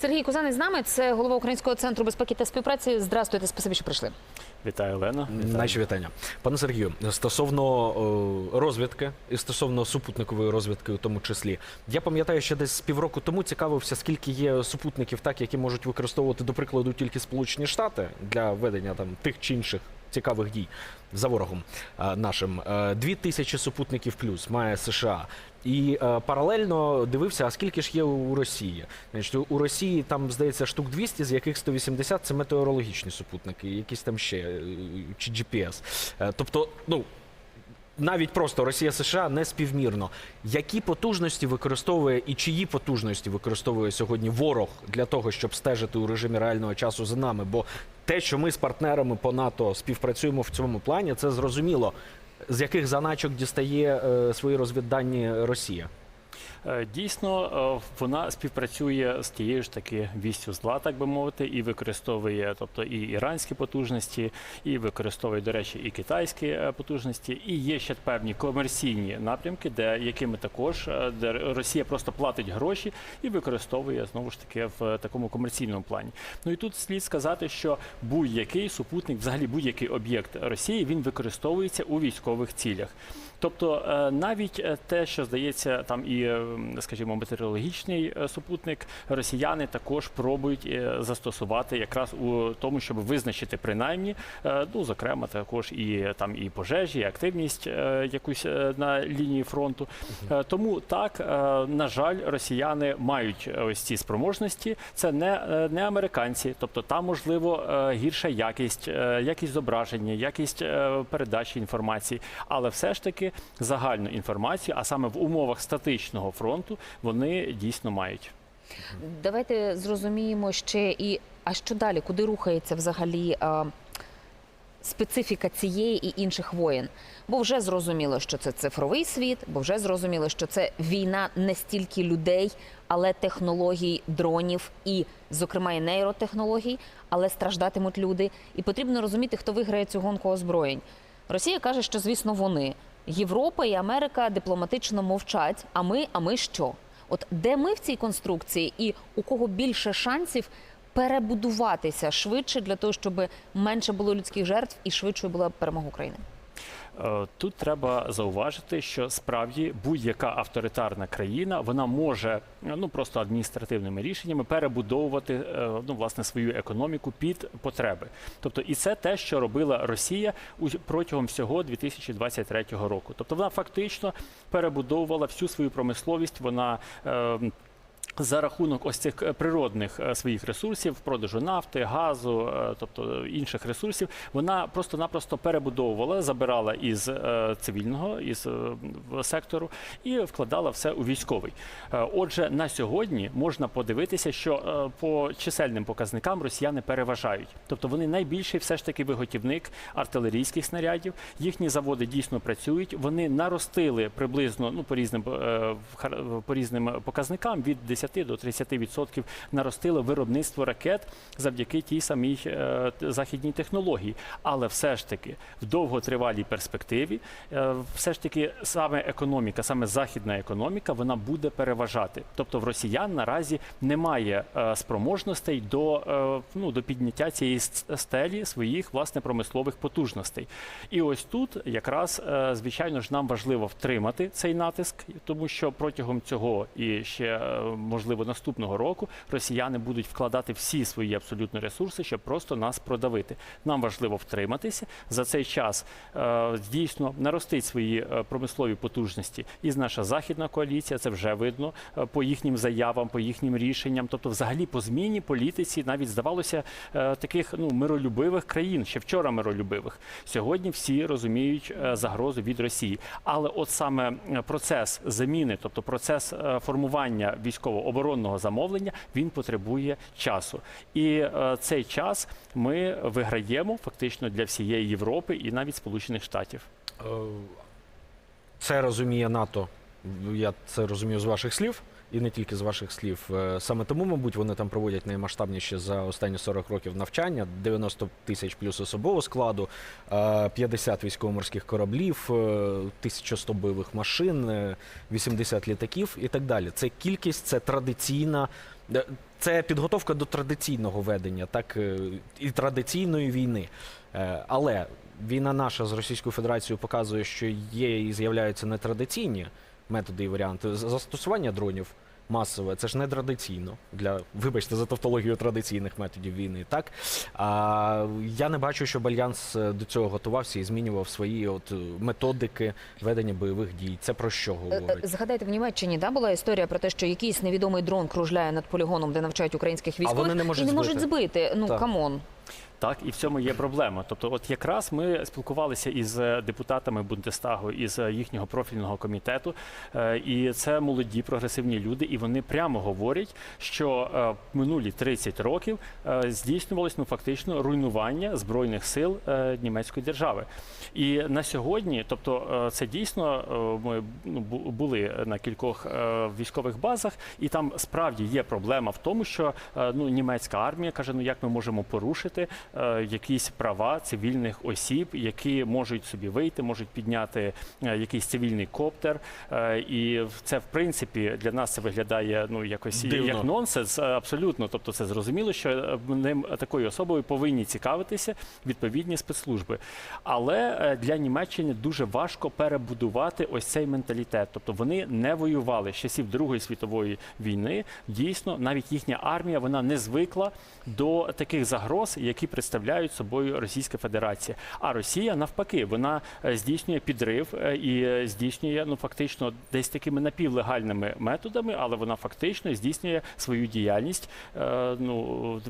Сергій Кузаний з нами. Це голова Українського центру безпеки та співпраці. Здравствуйте, спасибі, що прийшли. Вітаю, Олена. Наші вітання. Пане Сергію, стосовно е, розвідки і стосовно супутникової розвідки, у тому числі, я пам'ятаю, що десь півроку тому цікавився, скільки є супутників, так які можуть використовувати, до прикладу, тільки Сполучені Штати для ведення там тих чи інших цікавих дій за ворогом е, нашим. Е, Дві тисячі супутників плюс має США. І е, паралельно дивився, а скільки ж є у Росії. Значить, у- Росії там здається штук 200, з яких 180 – це метеорологічні супутники, якісь там ще е, чи GPS. Е, Тобто, ну. Навіть просто Росія США не співмірно. Які потужності використовує і чиї потужності використовує сьогодні ворог для того, щоб стежити у режимі реального часу за нами? Бо те, що ми з партнерами по НАТО співпрацюємо в цьому плані, це зрозуміло. З яких заначок дістає е, свої розвіддані Росія? Е, Дійсно, е, вона співпрацює з тією ж таки вістю зла, так би мовити, і використовує, тобто і іранські потужності, і використовує, до речі, і китайські е, потужності. І є ще певні комерційні напрямки, де якими також де Росія просто платить гроші і використовує знову ж таки в такому комерційному плані. Ну і тут слід сказати, що будь-який супутник, взагалі будь-який об'єкт Росії, він використовується у військових цілях. Тобто е, навіть е, те, що здається, там і, е, скажімо, метеорологічний супутник, росіяни також пробують застосувати якраз у тому, щоб визначити принаймні, ну зокрема, також і там і пожежі, і активність якусь на лінії фронту. Тому так, на жаль, росіяни мають ось ці спроможності. Це не, не американці, тобто там можливо гірша якість, якість зображення, якість передачі інформації, але все ж таки загальну інформацію, а саме в умовах статичного фронту, вони дійсно мають. Давайте зрозуміємо ще і а що далі? Куди рухається взагалі а, специфіка цієї і інших воєн? Бо вже зрозуміло, що це цифровий світ, бо вже зрозуміло, що це війна не стільки людей, але технологій, дронів і, зокрема, і нейротехнологій, але страждатимуть люди. І потрібно розуміти, хто виграє цю гонку озброєнь. Росія каже, що звісно вони. Європа і Америка дипломатично мовчать. А ми, а ми що? От де ми в цій конструкції, і у кого більше шансів перебудуватися швидше для того, щоб менше було людських жертв і швидшою була перемога України? Е, Тут треба зауважити, що справді будь-яка авторитарна країна вона може е, ну просто адміністративними рішеннями перебудовувати е, ну власне свою економіку під потреби. Тобто, і це те, що робила Росія протягом всього 2023 року. Тобто, вона фактично перебудовувала всю свою промисловість. Вона за рахунок ось цих е, природних е, своїх ресурсів, продажу нафти, газу, е, тобто інших ресурсів, вона просто-напросто перебудовувала, забирала із цивільного, із сектору і вкладала все у військовий. Отже, на сьогодні можна подивитися, що по чисельним показникам росіяни переважають. Тобто вони найбільший все ж таки виготівник артилерійських снарядів. Їхні заводи дійсно працюють. Вони наростили приблизно ну по різним по різним показникам від 10 до 30% наростило виробництво ракет завдяки тій самій е, західній технології. Але все ж таки в довготривалій перспективі, е, все ж таки саме економіка, саме західна економіка, вона буде переважати. Тобто в росіян наразі немає е, спроможностей до, ну, до підняття цієї стелі своїх власне промислових потужностей. І ось тут якраз, звичайно ж, нам важливо втримати цей натиск, тому що протягом цього і ще можливо наступного року росіяни будуть вкладати всі свої абсолютно ресурси, щоб просто нас продавити. Нам важливо втриматися за цей час. е, Дійсно наростить свої е, промислові потужності. І наша західна коаліція це вже видно е, по їхнім заявам, по їхнім рішенням. Тобто, взагалі, по зміні політиці навіть здавалося таких ну миролюбивих країн, ще вчора миролюбивих. Сьогодні всі розуміють загрозу від Росії. Але от саме процес заміни, тобто процес е, формування військово-оборонного замовлення, він потребує часу. І е, цей час ми виграємо фактично для всієї Європи і навіть Сполучених Штатів. Е, Це розуміє НАТО. Я це розумію з ваших слів, і не тільки з ваших слів. Е, Саме тому, мабуть, вони там проводять наймасштабніші за останні 40 років навчання: 90 тисяч плюс особового складу, е, 50 військово-морських кораблів, е, 1100 бойових машин, е, 80 літаків і так далі. Це кількість, це традиційна Е, Це підготовка до традиційного ведення, так е, і традиційної війни. Е, Але війна наша з Російською Федерацією показує, що є і з'являються нетрадиційні методи і варіанти. Застосування дронів масове це ж не традиційно для, вибачте, за тавтологію традиційних методів війни. Так а я не бачу, щоб альянс е, до цього готувався і змінював свої от е, методики ведення бойових дій. Це про що Е, говорить? Згадайте, в Німеччині да, була історія про те, що якийсь невідомий дрон кружляє над полігоном, де навчають українських військових, вони не можуть і не можуть збити. збити. Ну Так. камон. Так, і в цьому є проблема. Тобто, от якраз ми спілкувалися із е, депутатами Бундестагу, із е, їхнього профільного комітету, е, і це молоді прогресивні люди, і вони прямо говорять, що минулі 30 років здійснювалось ну фактично руйнування збройних сил німецької держави. І на сьогодні, тобто, це дійсно ми ну, були на кількох військових базах, і там справді є проблема в тому, що ну німецька армія каже: ну як ми можемо порушити е, якісь права цивільних осіб, які можуть собі вийти, можуть підняти е, якийсь цивільний коптер. Е, і це в принципі для нас це виглядає ну якось Дивно. як нонсенс. Абсолютно, тобто це зрозуміло, що ним такою особою повинні цікавитися відповідні спецслужби. Але для Німеччини дуже важко перебудувати ось цей менталітет. Тобто вони не воювали з часів Другої світової війни. Дійсно, навіть їхня армія вона не звикла до таких загроз, які представляють собою Російська Федерація. А Росія навпаки, вона е, здійснює підрив е, і е, здійснює ну фактично десь такими напівлегальними методами, але вона фактично здійснює свою діяльність ну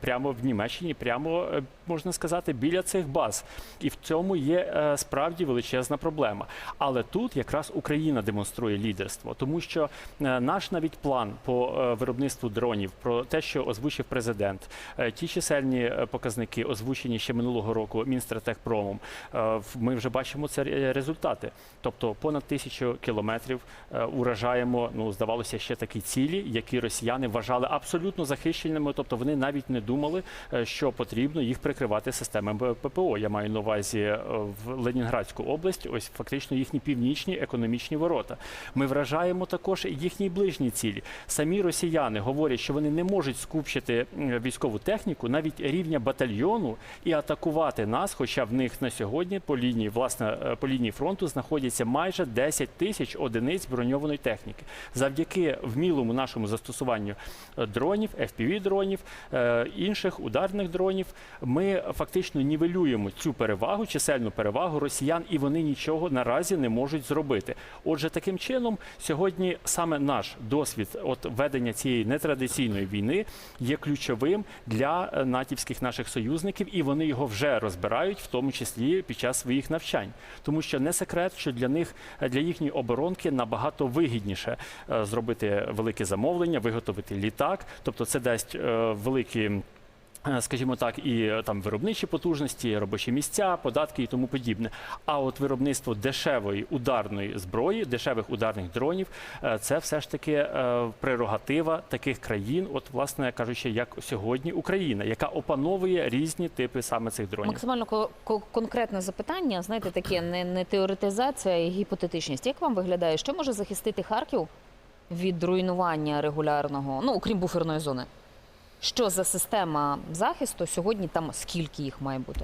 прямо в Німеччині, прямо можна сказати, біля цих баз. І в цьому є справді величезна проблема. Але тут якраз Україна демонструє лідерство, тому що наш навіть план по виробництву дронів, про те, що озвучив президент, ті чисельні показники озвучені ще минулого року Мінстратегпромом. е, Ми вже бачимо це результати. Тобто понад тисячу кілометрів е, уражаємо. Ну здавалося, ще такі цілі, які росіяни вважали абсолютно захищеними. Тобто вони навіть не думали, е, що потрібно їх прикривати системами ППО. Я маю на увазі в Ленінградську область. Ось фактично їхні північні економічні ворота. Ми вражаємо також їхні ближні цілі. Самі росіяни говорять, що вони не можуть скупчити військову техніку навіть рівня батальйону і атакувати нас. Хоча в них на сьогодні по лінії власне е, по лінії фронту знаходяться майже 10 тисяч одиниць броньованої техніки. Завдяки вмілому нашому застосуванню е, дронів, fpv дронів, е, інших ударних дронів, ми фактично нівелюємо цю перевагу, чисельну перевагу росіян, і вони нічого наразі не можуть зробити. Отже, таким чином, сьогодні саме наш досвід от ведення цієї нетрадиційної війни є ключовим для е, натівських наших союзників, і вони його вже розбирають, в тому числі під час своїх навчань. Тому що не секрет, що для них для їхньої оборонки набагато вигідніше е, зробити велике замовлення, виготовити літак, тобто це дасть е, великі. Е, Скажімо так, і е, там виробничі потужності, робочі місця, податки і тому подібне. А от виробництво дешевої ударної зброї, дешевих ударних дронів, е, це все ж таки прерогатива таких країн, от власне кажучи, як сьогодні Україна, яка опановує різні типи саме цих дронів. Максимально ко- ко- конкретне запитання, знаєте, таке не, не теоретизація і гіпотетичність. Як вам виглядає, що може захистити Харків від руйнування регулярного, ну окрім буферної зони? Що за система захисту сьогодні там скільки їх має бути?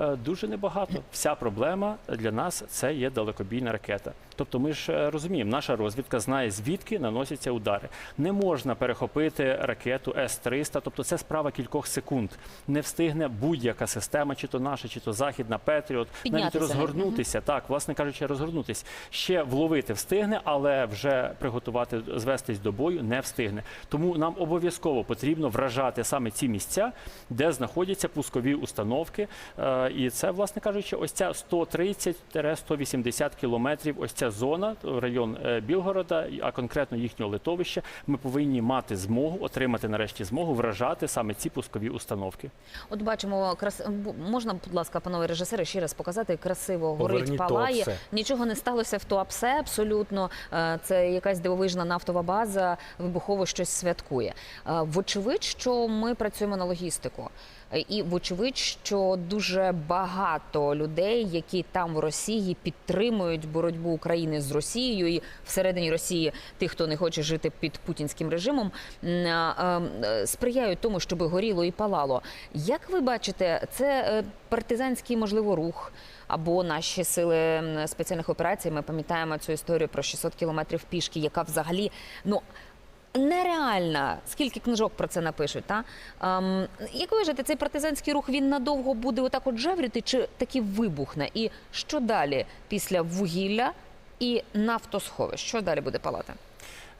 Е, Дуже небагато. Вся проблема для нас це є далекобійна ракета. Тобто, ми ж е, розуміємо, наша розвідка знає звідки наносяться удари. Не можна перехопити ракету С-300, тобто це справа кількох секунд. Не встигне будь-яка система, чи то наша, чи то західна, Петріот, навіть розгорнутися. Так, власне кажучи, розгорнутися. Ще вловити встигне, але вже приготувати, звестись до бою не встигне. Тому нам обов'язково потрібно вражати саме ці місця, де знаходяться пускові установки. Е, І це, власне кажучи, ось ця 130-180 кілометрів, ось ця зона, район е, Білгорода, а конкретно їхнього литовища, ми повинні мати змогу, отримати нарешті змогу вражати саме ці пускові установки. От бачимо, крас... можна, будь ласка, панове режисери, ще раз показати красиво горить, Поверніть палає. Туапсе. Нічого не сталося в Туапсе абсолютно. Е, Це якась дивовижна нафтова база, вибухово щось святкує. Вочевидь, що ми працюємо на логістику. І вочевидь, що дуже багато людей, які там в Росії підтримують боротьбу України з Росією і всередині Росії тих, хто не хоче жити під путінським режимом, м, а, е, сприяють тому, щоб горіло і палало. Як ви бачите, це е, партизанський можливо рух? Або наші сили спеціальних операцій. Ми пам'ятаємо цю історію про 600 кілометрів пішки, яка взагалі ну нереальна. Скільки книжок про це напишуть? Та ем, як ви вважаєте, цей партизанський рух він надовго буде отак от жевріти, чи таки вибухне? І що далі після вугілля і нафтосховищ? Що далі буде палати?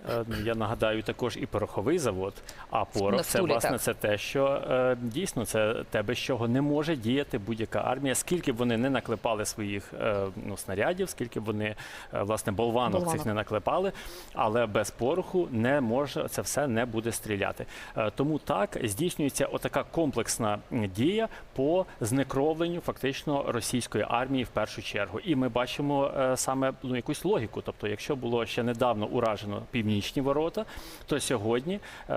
Е, ну, Я нагадаю також і пороховий завод. А порох це стулі, власне так. це те, що е, дійсно це те, без чого не може діяти будь-яка армія. Скільки б вони не наклепали своїх е, ну, снарядів, скільки б вони е, власне болванок, Болванок. цих не наклепали, але без пороху не може це все не буде стріляти. Е, тому так здійснюється отака комплексна дія по знекровленню фактично російської армії в першу чергу. І ми бачимо е, саме ну, якусь логіку. Тобто, якщо було ще недавно уражено північні ворота, то сьогодні е,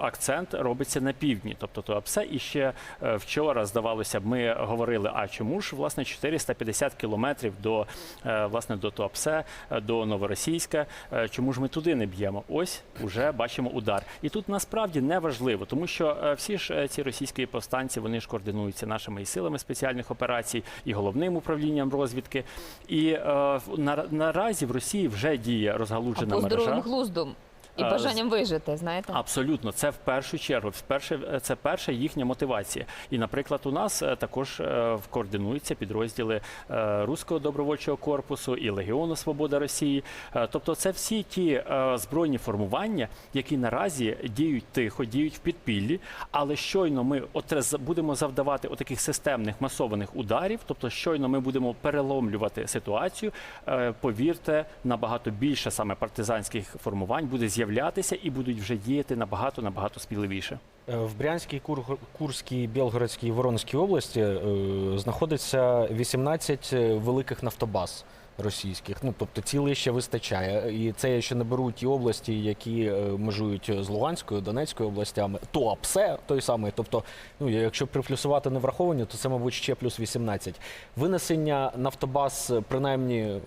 акцент робиться на півдні. Тобто, то все і ще е, вчора здавалося б, ми говорили, а чому ж власне 450 кілометрів до е, власне до Туапсе, до Новоросійська. Чому ж ми туди не б'ємо? Ось уже бачимо удар. І тут насправді не важливо, тому що всі ж ці російські повстанці вони ж координуються нашими і силами спеціальних операцій, і головним управлінням розвідки. І е, на, наразі в Росії вже діє розгалужена мережа. Глуздом і Е, бажанням вижити, знаєте? Абсолютно, це в першу чергу. Вперше це перша їхня мотивація. І, наприклад, у нас е, також е, координуються підрозділи Руського добровольчого корпусу і Легіону Свобода Росії. Тобто, це всі ті збройні формування, які наразі діють тихо, діють в підпіллі. Але щойно ми будемо завдавати отаких системних масованих ударів. Тобто, щойно ми будемо переломлювати ситуацію. Повірте, набагато більше саме партизанських формувань буде з'являтися і будуть вже діяти набагато набагато сміливіше. Е, В Брянській, Кур- Курській, Білгородській і Воронезькій області е, знаходиться 18 великих нафтобаз російських. Ну тобто цілий ще вистачає. І це ще не беру ті області, які е, межують з Луганською, Донецькою областями. ТОАПСЕ той самий. Тобто, ну якщо приплюсувати не враховані, то це, мабуть, ще плюс 18. Винесення нафтобаз, е, принаймні.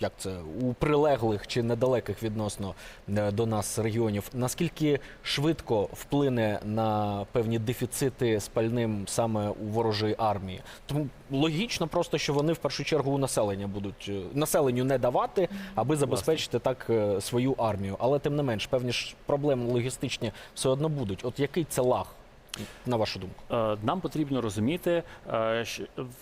Як це у прилеглих чи недалеких відносно е, до нас регіонів, наскільки швидко вплине на певні дефіцити спальним саме у ворожої армії? Тому логічно просто, що вони в першу чергу у населення будуть е, населенню не давати, аби забезпечити так е, свою армію. Але тим не менш, певні ж проблеми логістичні все одно будуть. От який це лаг, на вашу думку? Е, Нам потрібно розуміти е,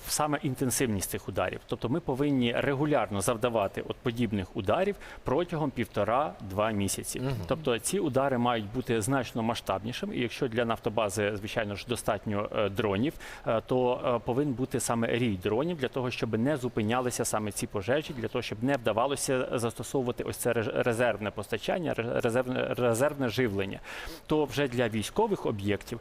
саме інтенсивність цих ударів. Тобто ми повинні регулярно завдавати от подібних ударів протягом півтора-два місяці. Тобто ці удари мають бути значно масштабнішими. І якщо для нафтобази, звичайно ж, достатньо е, дронів, то повинен бути саме рій дронів для того, щоб не зупинялися саме ці пожежі, для того, щоб не вдавалося застосовувати ось це резервне постачання, ре- резервне, резервне живлення. То вже для військових об'єктів,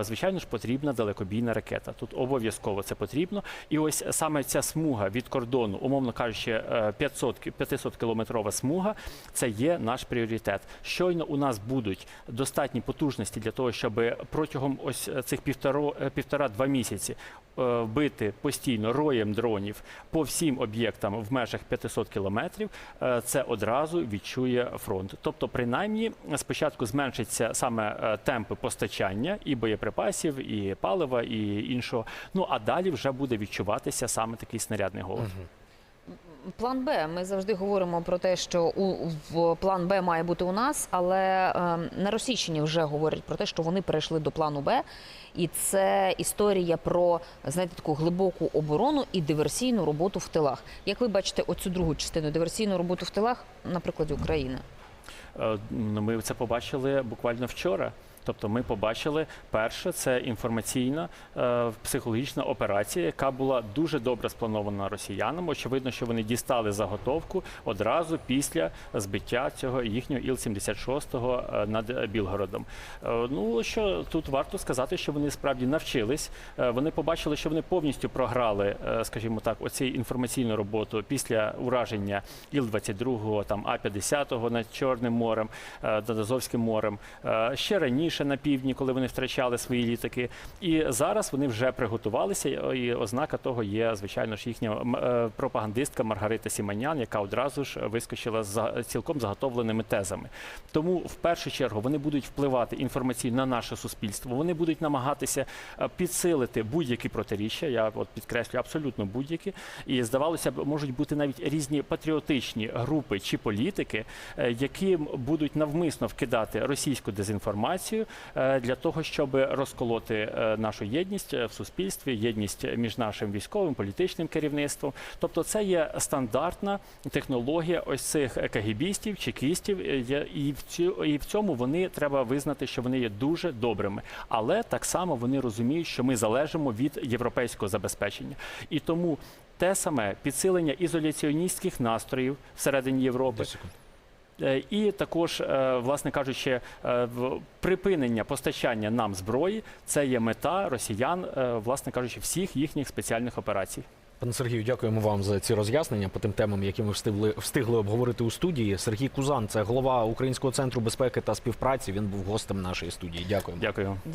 звичайно ж, потрібна далекобійна ракета. Тут обов'язково це потрібно. І ось саме ця смуга від кордону, умовно кажучи, е, 500, ки- 500 кілометрова смуга, це є наш пріоритет. Щойно у нас будуть достатні потужності для того, щоб протягом ось цих е, півтора-два місяці е, бити постійно роєм дронів по всім об'єктам в межах 500 кілометрів, е, це одразу відчує фронт. Тобто, принаймні, спочатку зменшиться саме е, темпи постачання і боєприпасів, і палива, і іншого. Ну а далі вже буде відчуватися саме такий снарядний голод. План Б. Ми завжди говоримо про те, що у в план Б має бути у нас, але е, на Російщині вже говорять про те, що вони перейшли до плану Б, і це історія про знаєте таку глибоку оборону і диверсійну роботу в тилах. Як ви бачите, оцю другу частину диверсійну роботу в тилах на прикладі України? Е, ну, Ми це побачили буквально вчора. Тобто ми побачили перше, це інформаційна е, психологічна операція, яка була дуже добре спланована росіянам. Очевидно, що вони дістали заготовку одразу після збиття цього їхнього Іл-76 е, над Білгородом. Е, ну що тут варто сказати, що вони справді навчились. Е, вони побачили, що вони повністю програли, е, скажімо так, оцю інформаційну роботу після ураження Іл-22, там А-50 над Чорним морем, е, над Азовським морем. Е, ще раніше. Раніше на півдні, коли вони втрачали свої літаки. І зараз вони вже приготувалися. І ознака того є, звичайно ж, їхня е, пропагандистка Маргарита Сіманян, яка одразу ж вискочила з цілком заготовленими тезами. Тому в першу чергу вони будуть впливати інформаційно на наше суспільство. Вони будуть намагатися е, підсилити будь-які протиріччя. Я от підкреслюю абсолютно будь-які. І здавалося б, можуть бути навіть різні патріотичні групи чи політики, е, які будуть навмисно вкидати російську дезінформацію е, для того, щоб розколоти е, нашу єдність е, в суспільстві, єдність між нашим військовим політичним керівництвом. Тобто, це є стандартна технологія ось цих кагібістів, чекістів, і в цьому вони треба визнати, що вони є дуже добрими, але так само вони розуміють, що ми залежимо від європейського забезпечення, і тому. Те саме підсилення ізоляціоністських настроїв всередині Європи, І також, е, власне кажучи, е, припинення постачання нам зброї це є мета росіян, е, власне кажучи, всіх їхніх спеціальних операцій. Пане Сергію, дякуємо вам за ці роз'яснення по тим темам, які ми встигли, встигли обговорити у студії. Сергій Кузан, це голова Українського центру безпеки та співпраці. Він був гостем нашої студії. Дякуємо. Дякую.